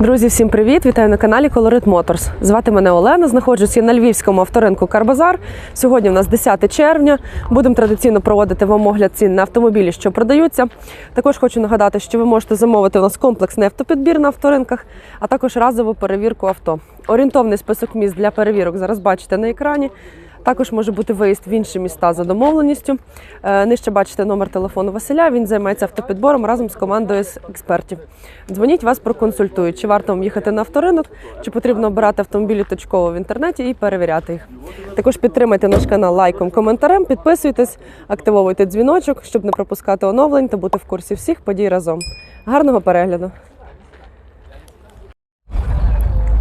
Друзі, всім привіт! Вітаю на каналі Colorit Motors. Звати мене Олена. Знаходжусь я на львівському авторинку Карбазар. Сьогодні у нас 10 червня. Будемо традиційно проводити вам огляд цін на автомобілі, що продаються. Також хочу нагадати, що ви можете замовити у нас комплексний автопідбір на авторинках, а також разову перевірку авто. Орієнтовний список міст для перевірок зараз бачите на екрані. Також може бути виїзд в інші міста за домовленістю. Е, Нижче бачите номер телефону Василя. Він займається автопідбором разом з командою з експертів. Дзвоніть вас проконсультують, чи варто вам їхати на авторинок, чи потрібно обирати автомобілі точково в інтернеті і перевіряти їх. Також підтримайте наш канал лайком, коментарем, підписуйтесь, активовуйте дзвіночок, щоб не пропускати оновлень та бути в курсі всіх подій разом. Гарного перегляду!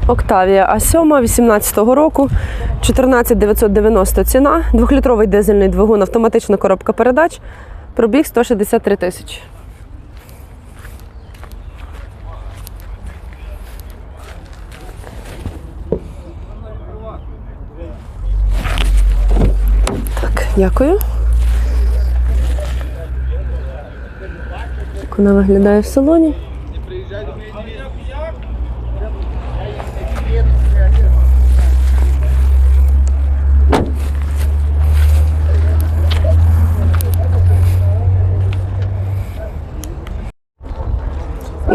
Октавія А7 18-го року, 14 990 ціна, двохлітровий дизельний двигун, автоматична коробка передач, пробіг 163 тисячі. Дякую. Так вона виглядає в салоні.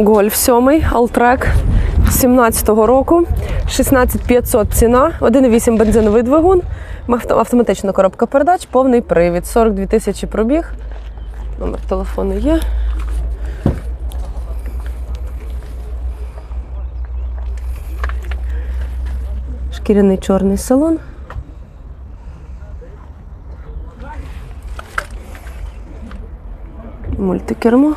Гольф 7, Алтрек 17-го року, 16500 ціна, 1,8 бензиновий двигун, автоматична коробка передач, повний привід, 42 тисячі пробіг. Номер телефону є. Шкіряний чорний салон. Мультикермо.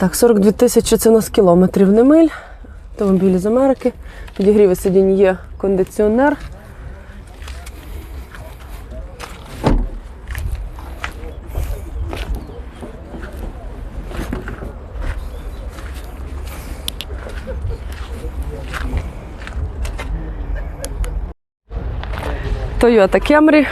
Так, 42 тисячі це у нас кілометрів не миль. Автомобілі з Америки. Підігріви сидінь є кондиціонер. Toyota Camry.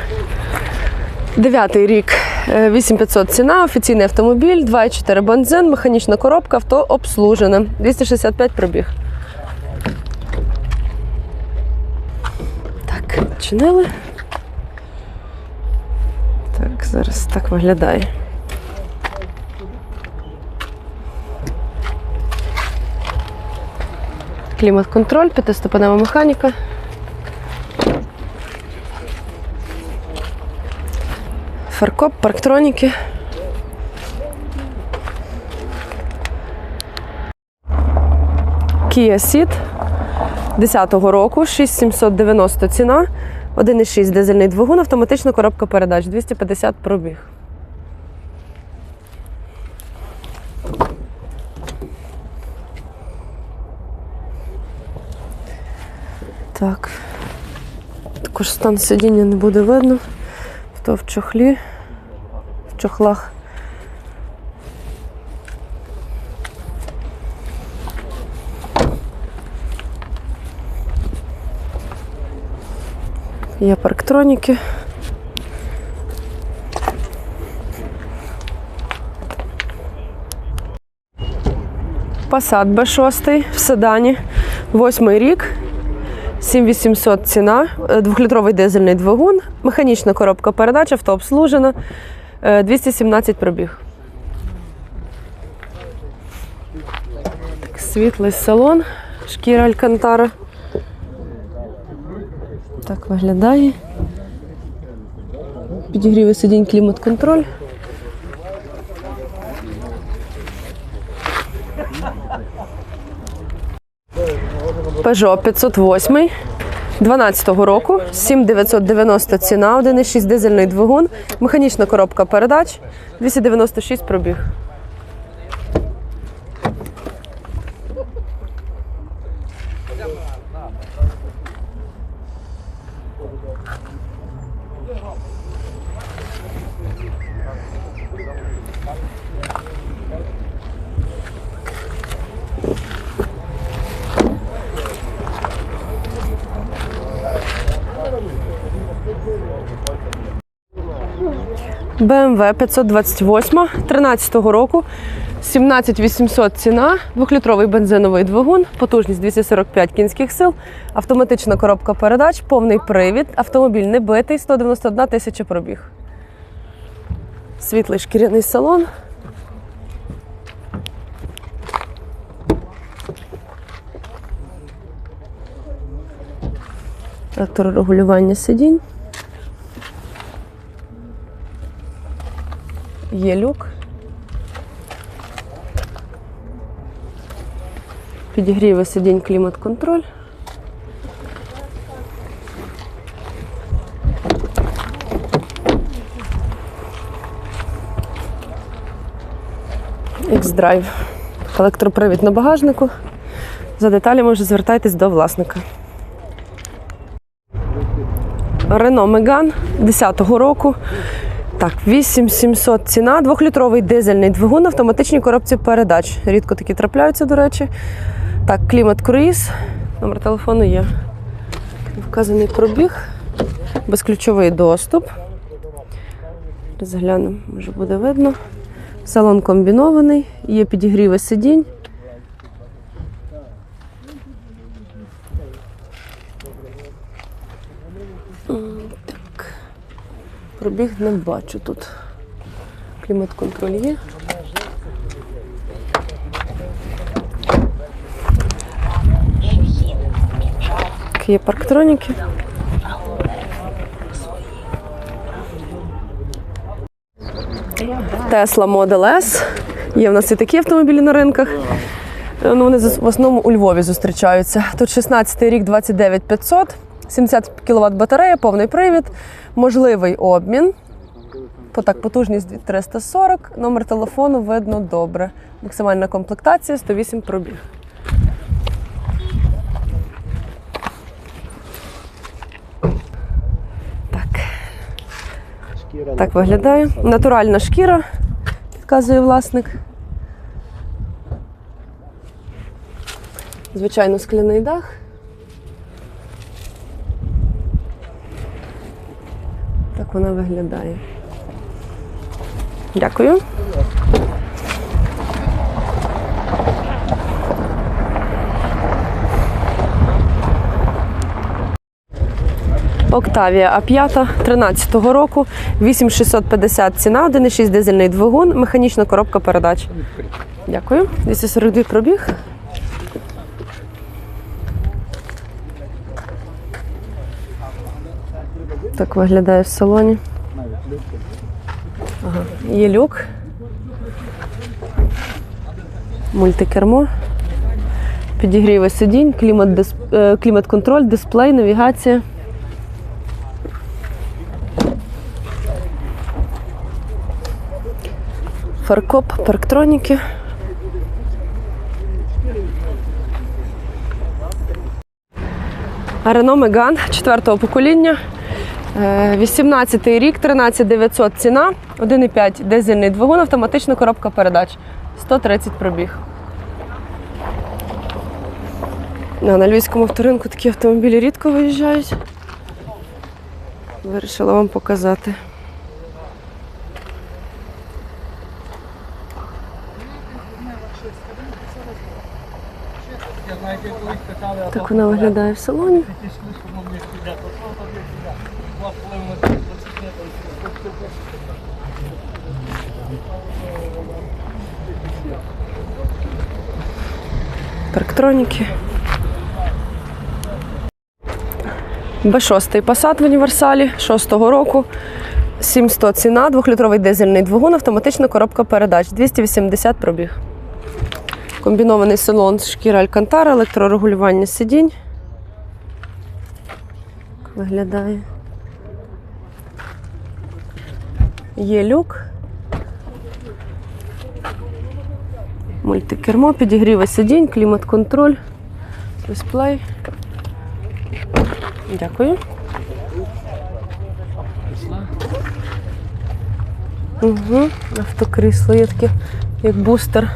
Дев'ятий рік, 8500 ціна, офіційний автомобіль, 2,4 бензин, механічна коробка, авто обслужене. 265 пробіг. Так, чинили. Так, зараз так виглядає. Клімат-контроль, п'ятиступенева механіка. Фаркоп, парктроніки. Kia Ceed 10-го року, 6790 ціна, 1,6 дизельний двигун, автоматична коробка передач, 250 пробіг. Так. Також стан сидіння не буде видно. Хто в чохлі, в чохлах. Є парктроніки. Passat B6 в седані, восьмий рік, 7800 ціна, е, двохлітровий дизельний двигун, механічна коробка передач, авто обслужено, е, 217 пробіг. Так, світлий салон, шкіра Алькантара. Так виглядає. Підігріви сидінь клімат-контроль. Peugeot 508 12-го року, 7990 ціна, 1,6 дизельний двигун, механічна коробка передач, 296 пробіг. BMW 528 13 року. 17800 ціна, двохлітровий бензиновий двигун, потужність 245 кінських сил, автоматична коробка передач, повний привід, автомобіль не битий, 191 тисяча пробіг. Світлий шкіряний салон. Електрорегулювання сидінь. Є люк. Підігріви сидінь клімат-контроль. X-Drive. Електропривід на багажнику. За деталями вже звертайтесь до власника. Рено Меган 10-го року. Так, 8700 ціна, двохлітровий дизельний двигун, автоматичній коробці передач. Рідко такі трапляються, до речі. Так, клімат круїз. Номер телефону є. Вказаний пробіг, безключовий доступ. Розглянемо, може буде видно. Салон комбінований, є підігріви сидінь. Пробіг не бачу тут. Клімат-контроль є. Так, Є парктроніки. Tesla Model S. Є в нас і такі автомобілі на ринках. Е, Ну, вони в основному у Львові зустрічаються. Тут 16 рік 29500, 70 кВт батарея, повний привід, можливий обмін. По так, потужність 340, номер телефону видно добре. Максимальна комплектація 108 пробіг. Так. Так виглядає. Натуральна шкіра, підказує власник. Звичайно, скляний дах. Вона виглядає. Дякую. Октавія А5 13-го року, 8650 ціна, 1,6 дизельний двигун, механічна коробка передач. Дякую. 242 пробіг. Так виглядає в салоні. Ага. Є люк. Мультикермо. Підігріви сидінь, клімат, е, клімат-контроль, дисплей, навігація. Фаркоп, парктроніки. Рено Меган 4-го покоління. 18 рік, 13900 ціна, 1,5 дизельний двигун, автоматична коробка передач. 130 пробіг. На львівському авторинку такі автомобілі рідко виїжджають. Вирішила вам показати. Так вона виглядає в салоні. Парктроніки. Б6 Passat в універсалі 6-го року. 700 ціна, двохлітровий дизельний двигун, автоматична коробка передач, 280 пробіг. Комбінований салон шкіра Алькантара, електрорегулювання сидінь. Виглядає. Є люк. Мультикермо, підігріви сидінь, клімат-контроль, дисплей. Дякую. Угу. Автокрісло є таке, як бустер.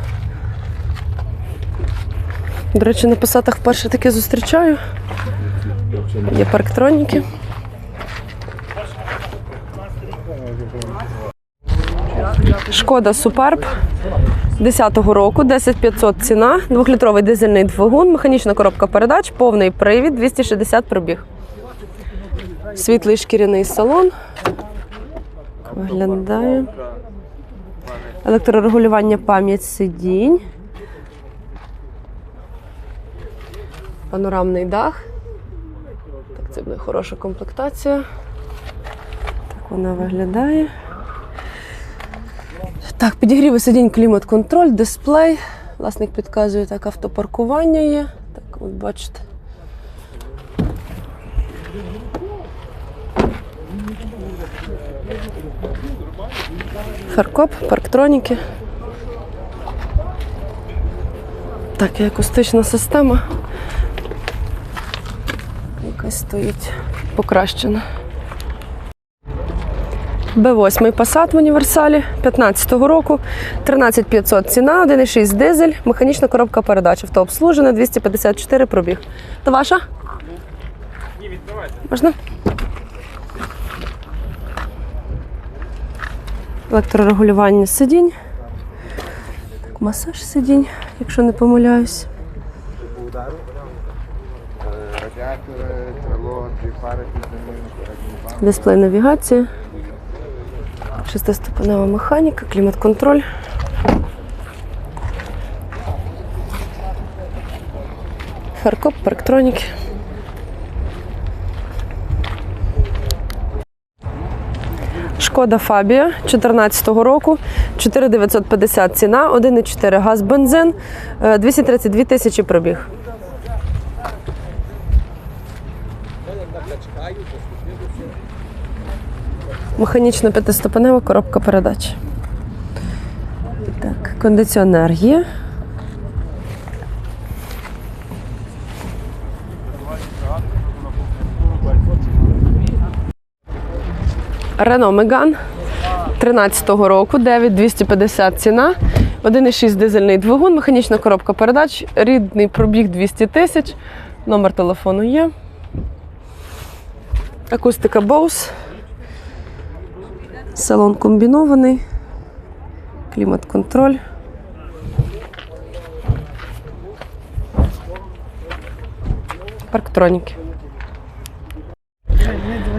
До речі, на пасатах вперше таке зустрічаю. Є парктроніки. Шкода Суперб 10-го року, 10500 ціна, двохлітровий дизельний двигун, механічна коробка передач, повний привід, 260 пробіг. Світлий шкіряний салон. Виглядає. Електрорегулювання пам'ять сидінь. Панорамний дах. Так, це буде хороша комплектація. Так вона виглядає. Так, підігріви сидінь, клімат-контроль, дисплей. Власник підказує, так, автопаркування є. Так, от бачите. Фаркоп, парктроніки. Так, і акустична система. Якась стоїть покращена. Б8 Passat в універсалі 15-го року, 13500 ціна, 1,6 дизель, механічна коробка передач, автообслужене, 254 пробіг. Та ваша? Ні, відкривайте. Можна? Електрорегулювання сидінь. Масаж сидінь, якщо не помиляюсь. Радіатори, Дисплей навігації, шестиступенева механіка, клімат-контроль. Фаркоп, парктроніки. Шкода Фабія 2014 року, 4950 ціна, 1,4 газ бензин, е, 232 тисячі пробіг. Механічна п'ятиступенева коробка передач. Так, кондиціонер є. Рено Меган 13-го року, 9250 ціна, 1,6 дизельний двигун, механічна коробка передач, рідний пробіг 200 тисяч, номер телефону є. Акустика Bose. Салон комбінований, клімат-контроль. Парктроніки.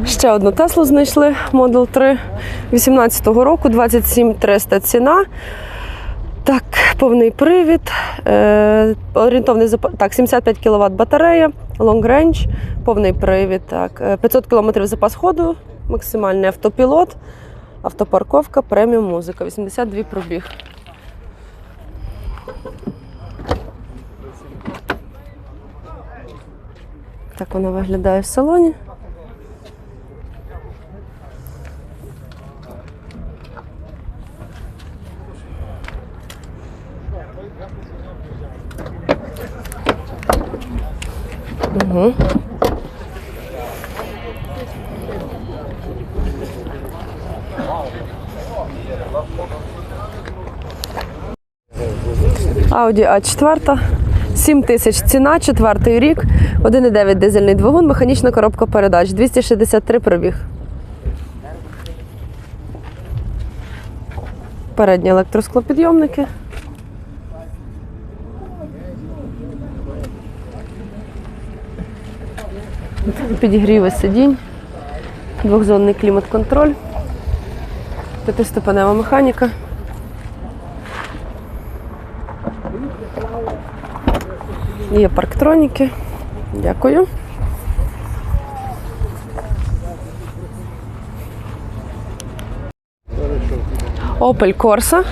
Ще одну Теслу знайшли Model 3 18-го року, 27 300 ціна. Так, повний привід, е, орієнтовний так, 75 кВт батарея, long range, повний привід, так, е, 500 км запас ходу, максимальний автопілот, автопарковка, преміум музика, 82 пробіг. Так вона виглядає в салоні. Угу. Audi A4, 7 тисяч ціна, четвертий рік, 1,9 дизельний двигун, механічна коробка передач, 263 пробіг. Передні електросклопідйомники. Підігріви сидінь, двохзонний клімат-контроль, п'ятиступенева механіка. Є парктроніки. Дякую. Opel Corsa.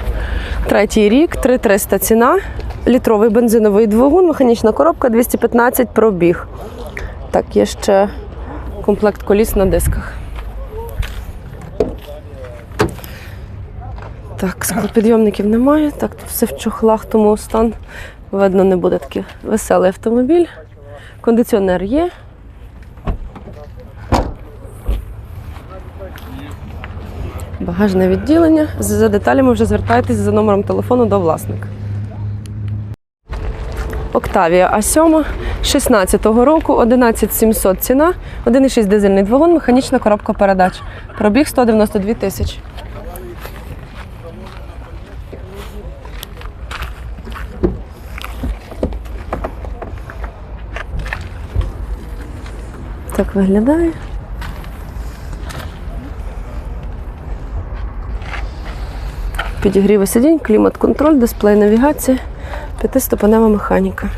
Третій рік, 3300 ціна. Літровий бензиновий двигун, механічна коробка, 215 пробіг. Так, є ще комплект коліс на дисках. Так, склопідйомників немає. Так, тут все в чохлах, тому стан видно не буде такий веселий автомобіль. Кондиціонер є. Багажне відділення. За деталями вже звертайтеся за номером телефону до власника. Октавія А7 16-го року, 11700 ціна, 1,6 дизельний двигун, механічна коробка передач. Пробіг 192 тисячі. Так виглядає. Підігріви сидінь, клімат-контроль, дисплей навігації, п'ятиступенева механіка.